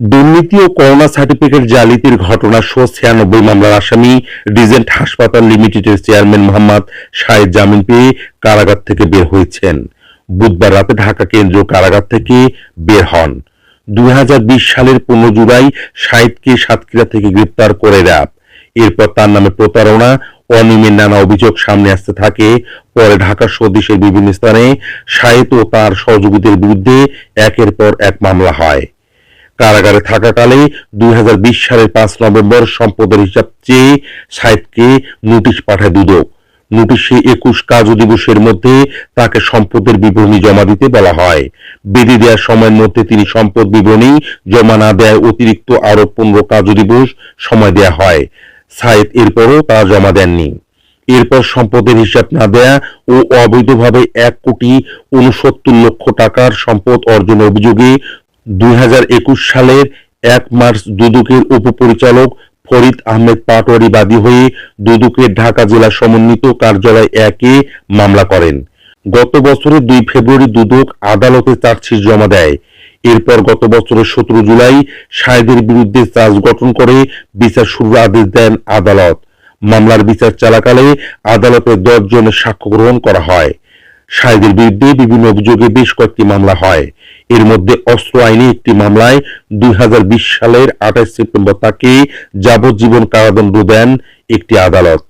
দুর্নীতি ও corona certificate জালিতির ঘটনা সহ ছিয়ানব্বই মামলার আসামি রিজেন্ট হাসপাতাল লিমিটেডের চেয়ারম্যান মোহাম্মদ শাহেদ জামিন পেয়ে কারাগার থেকে বের হয়েছেন। বুধবার রাতে ঢাকা কেন্দ্রীয় কারাগার থেকে বের হন। দুই হাজার বিশ সালের পনেরো জুলাই শাহেদকে সাতক্ষীরা থেকে গ্রেপ্তার করে র্যাব। এরপর তার নামে প্রতারণা, অনিয়মের নানা অভিযোগ সামনে আসতে থাকে। পরে ঢাকা সহ দেশের বিভিন্ন স্থানে শাহেদ ও তার সহযোগীদের বিরুদ্ধে একের পর এক মামলা হয়। কারাগারে থাকাকালে দুই সালের পাঁচ নভেম্বর সম্পদের হিসাব চেয়ে সাহেবকে নোটিশ পাঠায় দুদক। নোটিশে একুশ কার্য দিবসের মধ্যে তাকে সম্পদের বিবরণী জমা দিতে বলা হয়। বেঁধে দেওয়ার সময়ের মধ্যে তিনি সম্পদ বিবরণী জমা না দেয় অতিরিক্ত আরও পনেরো কার্য দিবস সময় দেয়া হয়। সাইদ এরপরও তা জমা দেননি। এরপর সম্পদের হিসাব না দেয়া ও অবৈধভাবে এক কোটি উনসত্তর লক্ষ টাকার সম্পদ অর্জনের অভিযোগে দুই হাজার একুশ সালের এক মার্চ দুদকের উপপরিচালক ফরিদ আহমেদ পাটোয়ারি বাদী হয়ে দুদকের ঢাকা জেলা সমন্বিত কার্যালয় একে মামলা করেন। গত বছরের দুই ফেব্রুয়ারি দুদক আদালতে চার্জশিট জমা দেয়। এরপর গত বছরের সতেরো জুলাই সাহেদের বিরুদ্ধে চার্জ গঠন করে বিচার শুরুর আদেশ দেন আদালত। মামলার বিচার চলাকালে আদালতে দশ জনের সাক্ষ্য গ্রহণ করা হয়। সাহেদের বিরুদ্ধে বিভিন্ন অভিযোগে বেশ কয়েকটি মামলা হয়। এর মধ্যে অস্ত্র আইনে একটি মামলায় দুই হাজার বিশ সালের আঠাশ সেপ্টেম্বর তাকে যাবজ্জীবন কারাদণ্ড দেন একটি আদালত।